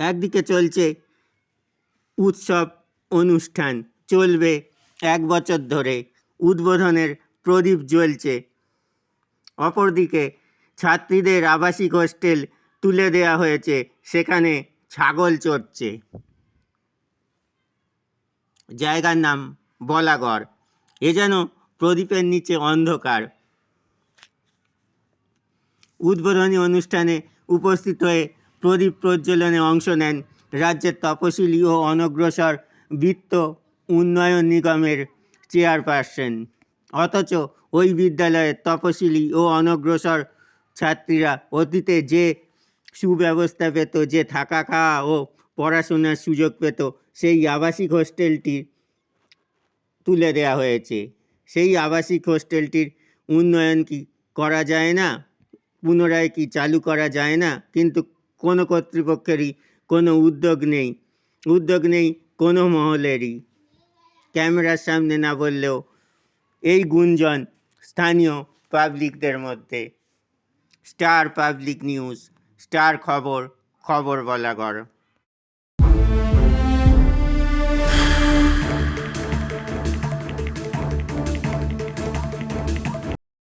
একদিকে চলছে উৎসব, অনুষ্ঠান চলবে এক বছর ধরে। উদ্বোধনের প্রদীপ জ্বলছে। অপরদিকে ছাত্রীদের আবাসিক হোস্টেল তুলে দেওয়া হয়েছে। সেখানে ছাগল চড়ছে। জায়গার নাম বলাগড়। এ যেন প্রদীপের নিচে অন্ধকার। উদ্বোধনী অনুষ্ঠানে উপস্থিত হয়ে প্রদীপ প্রজ্বলনে অংশ নেন রাজ্যের তপশিলি ও অনগ্রসর বিত্ত উন্নয়ন নিগমের চেয়ারপারসন। অথচ ওই বিদ্যালয়ের তপশিলি ও অনগ্রসর ছাত্রীরা অতীতে যে সুব্যবস্থা পেত, যে থাকা খাওয়া ও পড়াশোনার সুযোগ পেত, সেই আবাসিক হোস্টেলটি তুলে দেওয়া হয়েছে। সেই আবাসিক হোস্টেলটির উন্নয়ন কি করা যায় না? পুনরায় কি চালু করা যায় না? কিন্তু কোনো কর্তৃপক্ষেরই কোনো উদ্যোগ নেই। উদ্যোগ নেই কোনো মহলেরই। ক্যামেরার সামনে না বললেও এই গুঞ্জন স্থানীয় পাবলিকদের মধ্যে। স্টার পাবলিক নিউজ, স্টার খবর খবর বলা বলাগড়